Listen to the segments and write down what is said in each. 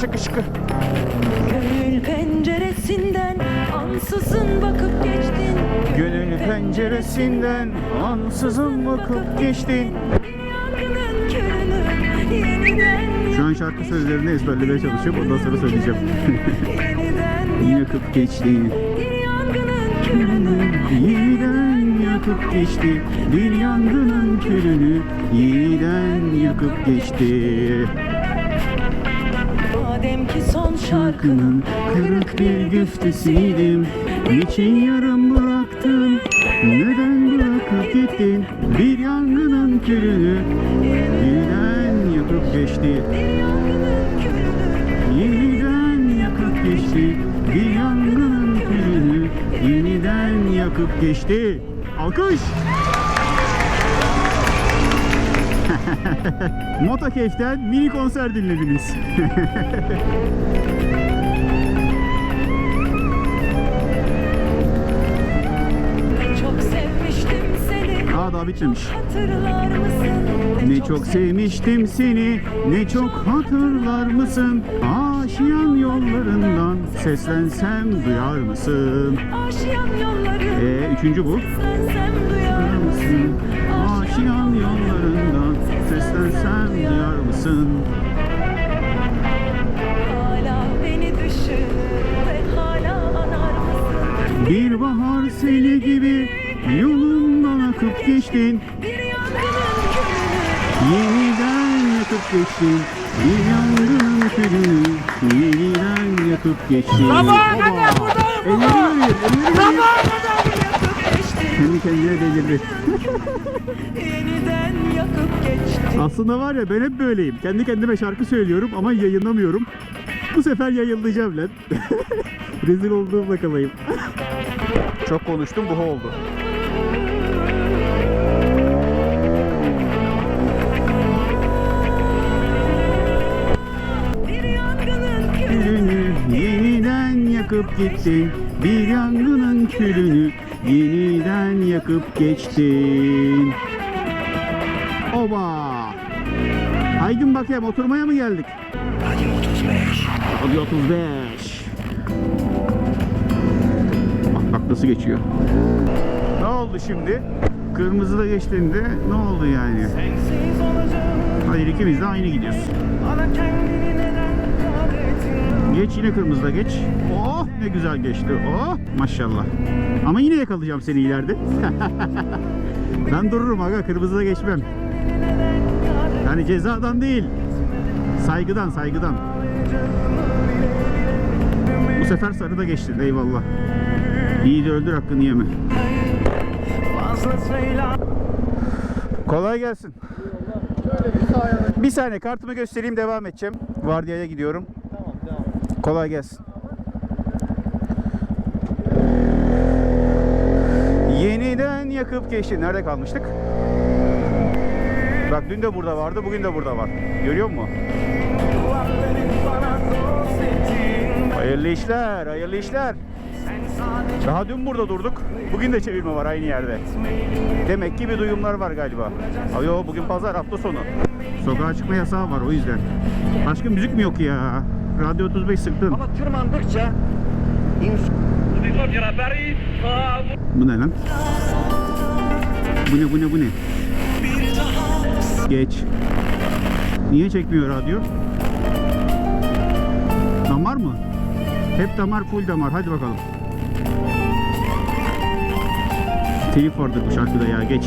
şıkı şıkı. Gönül penceresinden ansızın bakıp geçtin Gönül penceresinden ansızın bakıp geçtin. Şu an şarkı sözlerini ezberlemeye çalışıyorum. Ondan sonra söyleyeceğim. Yakıp geçti. Bir yangının körünü Yeniden yakıp geçti. Bir yangının külünü yeniden yakıp geçti. Şarkının kırık bir güftesiydim. Niçin yarım bıraktım? Neden bırakıp gittin? Bir yangının külünü yeniden yakıp geçti. Yeniden yakıp geçti Bir yangının külünü Yeniden yakıp geçti Alkış Mota Keyif'ten mini konser dinlediniz. Çok sevmiştim seni Aa daha bitmemiş. Hatırlar mısın? Ne çok sevmiştim seni, ne çok hatırlar mısın? Aşiyan yollarından seslensem duyar mısın? Aşiyan Ee, üçüncü bu. Seslensem duyar mısın? Geçtin. Yeniden yakıp geçtin. Bir yangının külünü yeniden yakıp geçtin. Sabaha Oba! kadar buradayım Elleri baba. verir, elleri verir. Kendi kendine delirdi. Yeniden yakıp geçti Aslında var ya ben hep böyleyim. Kendi kendime şarkı söylüyorum ama yayınlamıyorum. Bu sefer yayınlayacağım lan. Rezil olduğumla kalayım. Çok konuştum bu oldu. Yakıp gittin. Bir yangının külünü yeniden yakıp geçtin. Oba! Aydın bakayım oturmaya mı geldik? Hadi 35. Hadi 35. Bak bak nasıl geçiyor. Ne oldu şimdi? Kırmızıda geçtiğinde ne oldu yani? Hayır ikimiz de aynı gidiyoruz. Geç yine kırmızıda geç. Oh ne güzel geçti. Oh maşallah. Ama yine yakalayacağım seni ileride. ben dururum aga kırmızıda geçmem. Yani cezadan değil. Saygıdan saygıdan. Bu sefer sarıda geçtin eyvallah. İyi de öldür hakkını yeme. Kolay gelsin. Bir saniye kartımı göstereyim devam edeceğim. Vardiyaya gidiyorum. Kolay gelsin. Yeniden yakıp geçti. Nerede kalmıştık? Bak dün de burada vardı, bugün de burada var. Görüyor musun? Hayırlı işler, hayırlı işler. Daha dün burada durduk. Bugün de çevirme var aynı yerde. Demek ki bir duyumlar var galiba. Ay yo bugün pazar hafta sonu. Sokağa çıkma yasağı var o yüzden. Başka müzik mi yok ya? Radyo 35 sıktın. Ama tırmandıkça Bu ne lan? Bu ne bu ne bu ne? Geç. Niye çekmiyor radyo? Damar mı? Hep damar full damar. Hadi bakalım. Telif vardır bu şarkıda ya. Geç.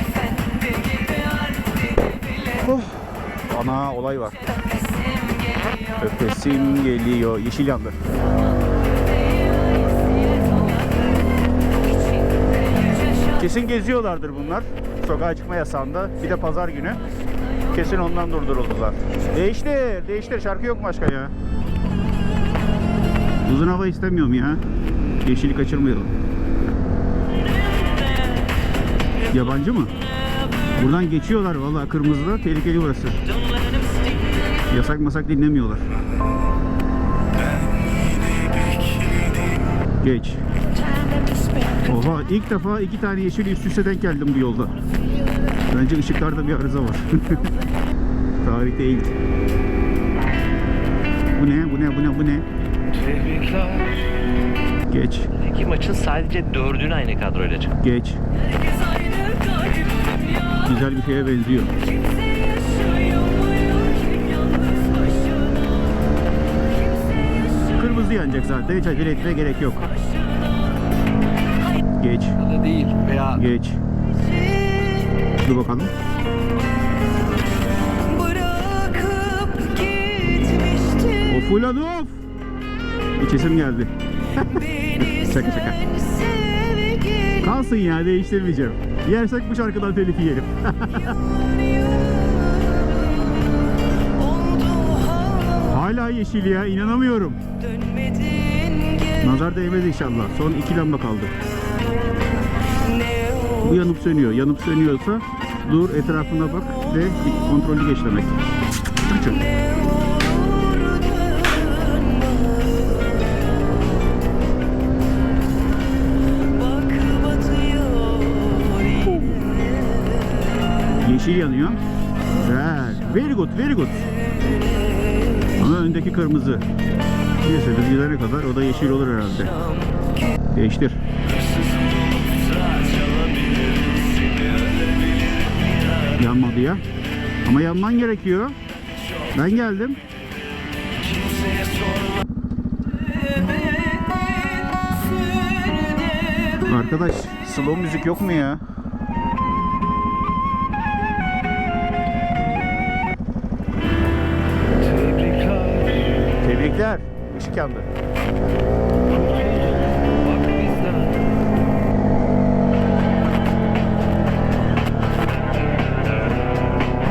Efendi gibi haddini bile Ana olay var. Öpesim geliyor. Yeşil yandı. Kesin geziyorlardır bunlar. Sokağa çıkma yasağında. Bir de pazar günü. Kesin ondan durduruldular. Değiştir, değiştir. Şarkı yok başka ya. Uzun hava istemiyorum ya. Yeşili kaçırmayalım. Yabancı mı? Buradan geçiyorlar vallahi kırmızıda. Tehlikeli burası. Yasak masak dinlemiyorlar. Geç. Oha ilk defa iki tane yeşil üst üste denk geldim bu yolda. Bence ışıklarda bir arıza var. Tarihte ilk. Bu ne? Bu ne? Bu ne? Bu ne? Tebrikler. Geç. İki maçın sadece dördünü aynı kadroyla çıktı. Geç. Güzel bir şeye benziyor. Kırmızı yanacak zaten. Hiç acele etmeye gerek yok. Geç. Ya da değil veya Geç. Dur bakalım. Of ulan of. İçesim geldi. Şaka, şaka. Kalsın ya değiştirmeyeceğim. Yersek bu şarkıdan telif. Oldu hala yeşil ya inanamıyorum. Nazar değmez inşallah. Son iki lamba kaldı. Bu yanıp sönüyor. Yanıp sönüyorsa dur etrafına bak ve kontrollü geç demek. Kaçın. Yeşil yanıyor. Güzel. Very good, very good. Ama öndeki kırmızı. Neyse biz gidene kadar o da yeşil olur herhalde. Değiştir. Yanmadı ya. Ama yanman gerekiyor. Ben geldim. Arkadaş slow müzik yok mu ya? Tebrikler. Işık yandı.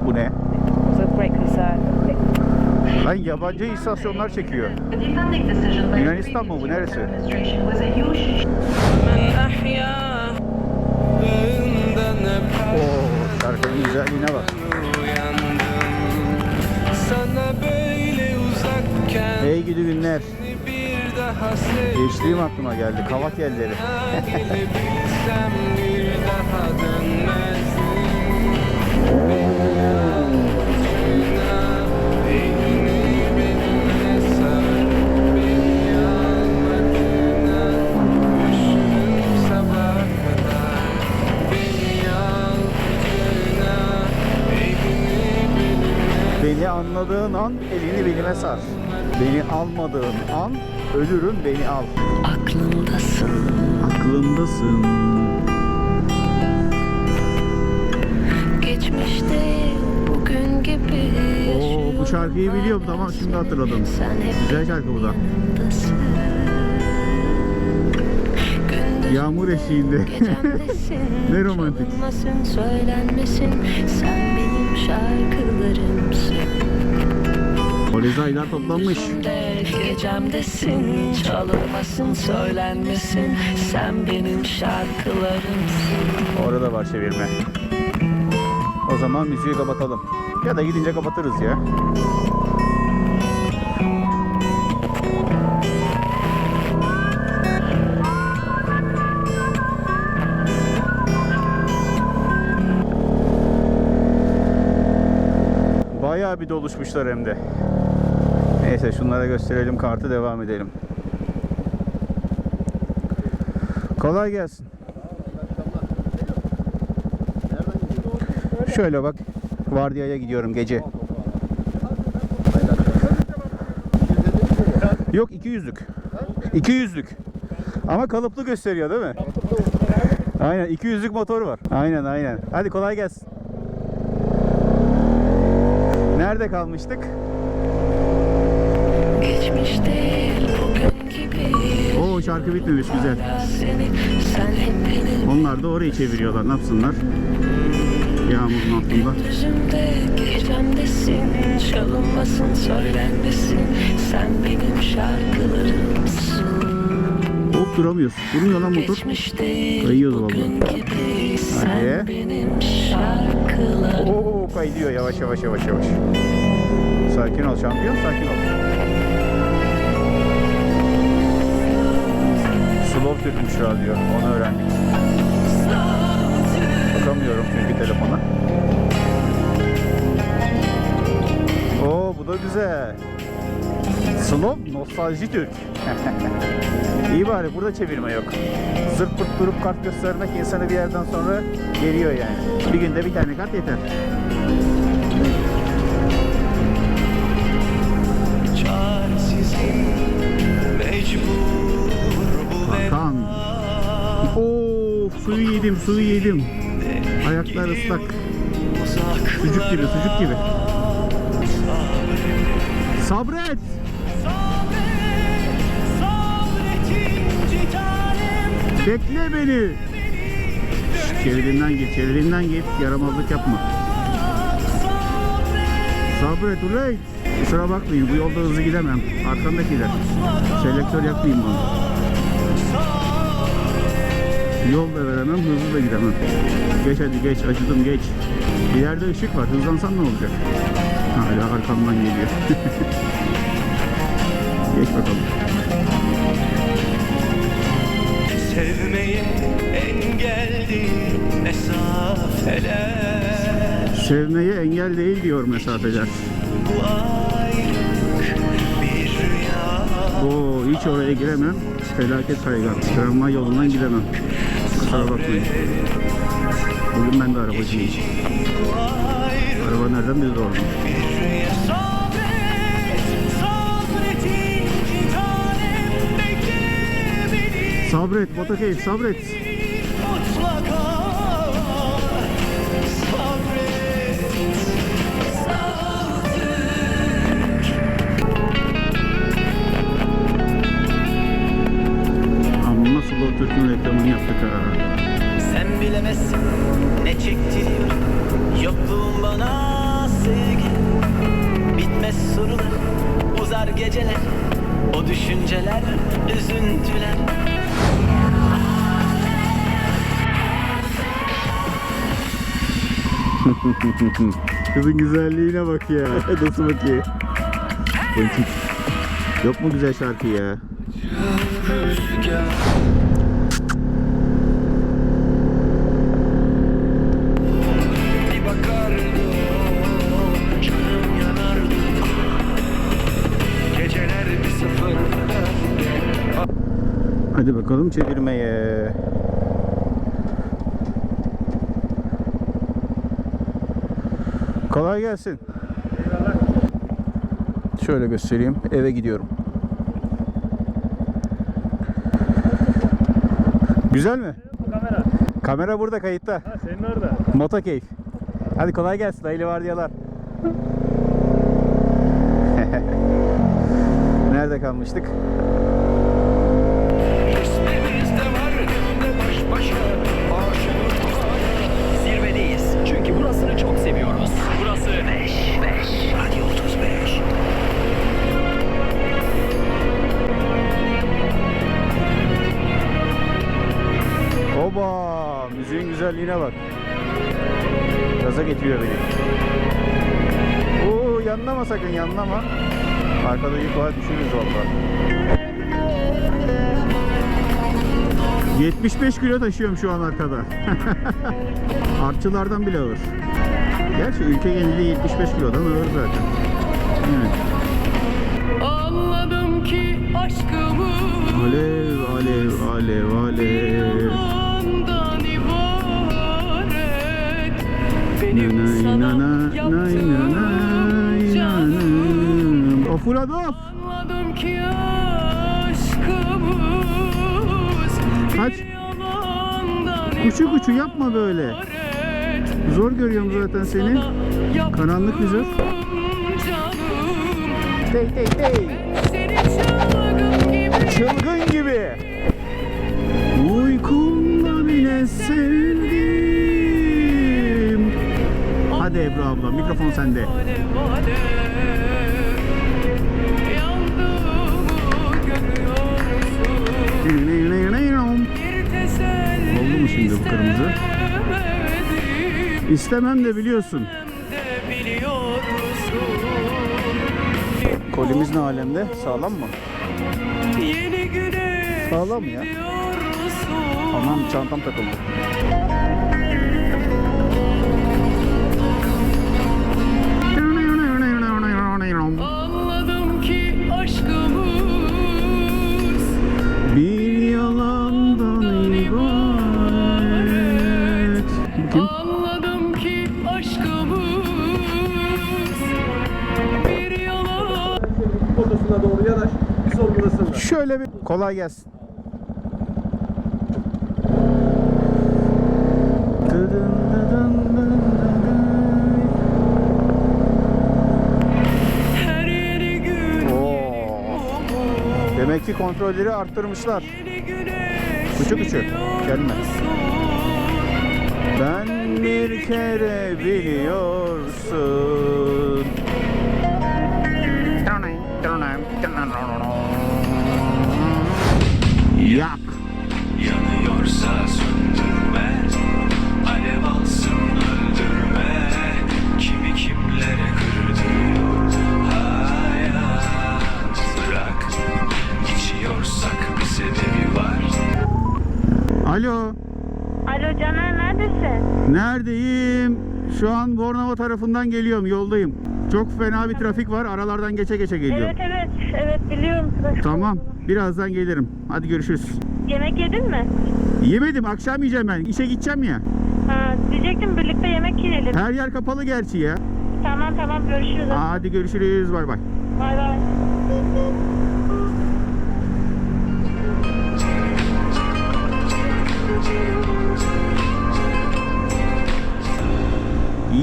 Bu ne? Lan yabancı istasyonlar çekiyor. Yunanistan mı bu? Neresi? Oo, şarkının güzelliğine bak. Kadar Beni al kucağına Elini benimle Beni anladığın an elini belime sar. Beni almadığın an ölürüm beni al. Aklımdasın Aklımdasın. Geçmişte bugün gibi Oo, bu şarkıyı biliyorum tamam şimdi hatırladım. Güzel şarkı bu da. Yağmur gecemdesin Ne romantik. Söylenmesin Sen benim şarkılarımsın Polizaylar toplanmış. Gecemdesin Çalınmasın söylenmesin Sen benim şarkılarımsın Orada var çevirme. O zaman müziği kapatalım. Ya da gidince kapatırız ya. Bayağı bir doluşmuşlar hem de. Neyse şunlara gösterelim kartı devam edelim. Kolay gelsin. Şöyle bak. Vardiyaya gidiyorum gece. Yok 200'lük. 200'lük. Ama kalıplı gösteriyor değil mi? Aynen 200'lük motor var. Aynen aynen. Hadi kolay gelsin. Nerede kalmıştık? Geçmişte bugün gibi Oo şarkı bitmemiş güzel. Onlar da orayı çeviriyorlar. Ne yapsınlar? Yağmurun altında. Gündüzümde gecemdesin Çalınmasın söylenmesin Sen benim şarkılarımsın Hop Duramıyoruz. Durmuyor lan motor. Geçmiş değil Kayıyoruz Sen Hadi. Oo kaydıyor yavaş yavaş yavaş yavaş. Sakin ol şampiyon sakin ol. Türkmüş radyo onu öğrendik. Bakamıyorum çünkü telefona. Oo bu da güzel. Slow nostalji Türk. İyi bari burada çevirme yok. Zırt pırt durup kart göstermek insanı bir yerden sonra geriyor yani. Bir günde bir tane kart yeter. Suyu yedim suyu yedim. Ayaklar ıslak. Sucuk gibi sucuk gibi. Sabret. Bekle beni. Şşt, Çevirinden git çevirinden git. Yaramazlık yapma. Sabret uley. Kusura bakmayın bu yolda hızlı gidemem. Arkamdakiler. Selektör yapmayayım onu. Yol da veremem, hızlı da gidemem. Geç hadi geç, acıdım geç. İleride ışık var, hızlansan ne olacak? Hala arkamdan geliyor. geç bakalım. sevmeye engel değil mesafeler Sevmeye engel değil diyor mesafeler. Oo, hiç oraya giremem. Felaket kaygan. Tramvay yolundan gidemem. Kusura bakmayın. Bugün ben de arabacıyım. Araba nereden bekle beni Sabret, Batakeyf sabret. Kızın güzelliğine bak ya. Nasıl bakıyor? Politik. Yok mu güzel şarkı ya? Hadi bakalım çevirmeye. Kolay gelsin. Şöyle göstereyim. Eve gidiyorum. Güzel mi? Kamera. Kamera burada kayıtta. Ha senin orada. Moto keyif. Hadi kolay gelsin. Hayırlı vardiyalar. Nerede kalmıştık? Getiriyor beni. Oo yanlama sakın yanlama. Arkada yük var düşürürüz valla. 75 kilo taşıyorum şu an arkada. Artçılardan bile ağır. Gerçi ülke geneli 75 kilodan ağır zaten. Evet. Anladım ki aşkımız Alev alev alev alev. Of! Anladım ki aşkımız Kaç? Kuçu kuçu yapma böyle. Zor görüyorum zaten seni. Karanlık yüzü. Dey dey dey. Seni çılgın gibi Çılgın gibi. Uykumda bile sevdim. Hadi Ebru abla mikrofon sende. kırmızı. İstemem de biliyorsun. Kolimiz ne alemde? Sağlam mı? Sağlam mı ya. Tamam çantam takıldı. Kolay gelsin. Oo. Demek ki kontrolleri arttırmışlar. Küçük küçük, gelme. Ben bir kere biliyorsun. Tarafından geliyorum. Yoldayım. Çok fena bir trafik var. Aralardan geçe geçe geliyorum. Evet evet evet biliyorum. trafik Tamam. olduğunu. Birazdan gelirim. Hadi görüşürüz. Yemek yedin mi? Yemedim. Akşam yiyeceğim ben. İşe gideceğim ya. Ha, diyecektim birlikte yemek yiyelim. Her yer kapalı gerçi ya. Tamam tamam görüşürüz. Hadi görüşürüz. Bay bay. Bay bay.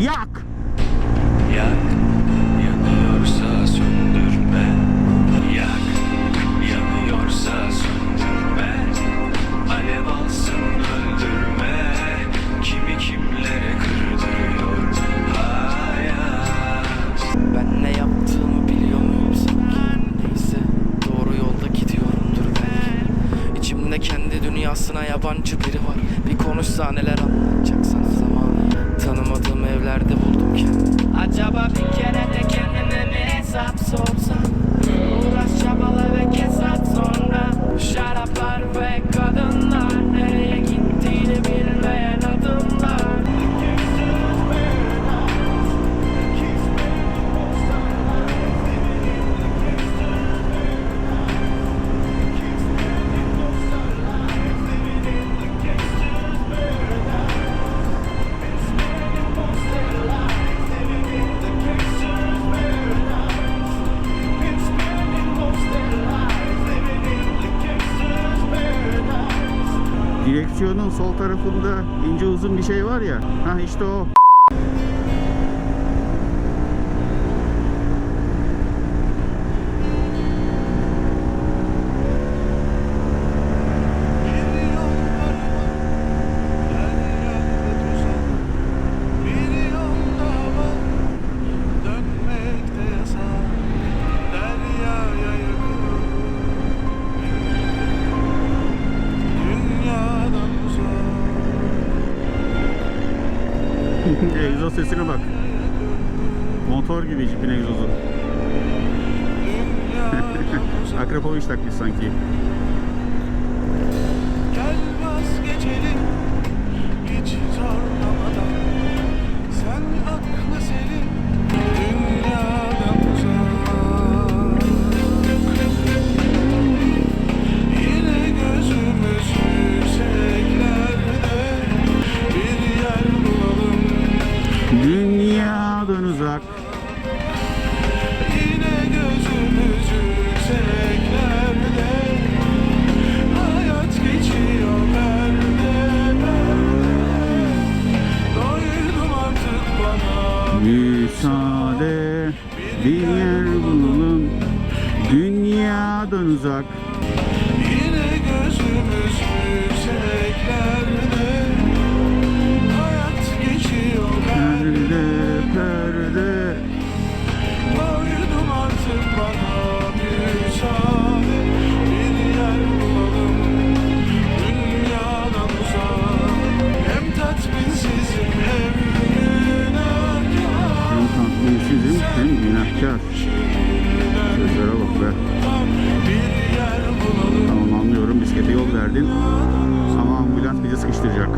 Yak. Dünyasına yabancı biri var. Bir konuşsa neler anlatacak sana zaman Tanımadığım evlerde buldum Acaba bir kere de kendime mi hesap sorsam? Uğraş çabala ve kes at sonra. Şaraplar ve kadınlar Direksiyonun sol tarafında ince uzun bir şey var ya. Ha işte o. Egzoz sesine bak. Motor gibi jipin egzozu. Akrapoviç takmış sanki. Hünkar. Sözlere bak be. Tamam anlıyorum bisiklete yol verdin ama ambulans bizi sıkıştıracak.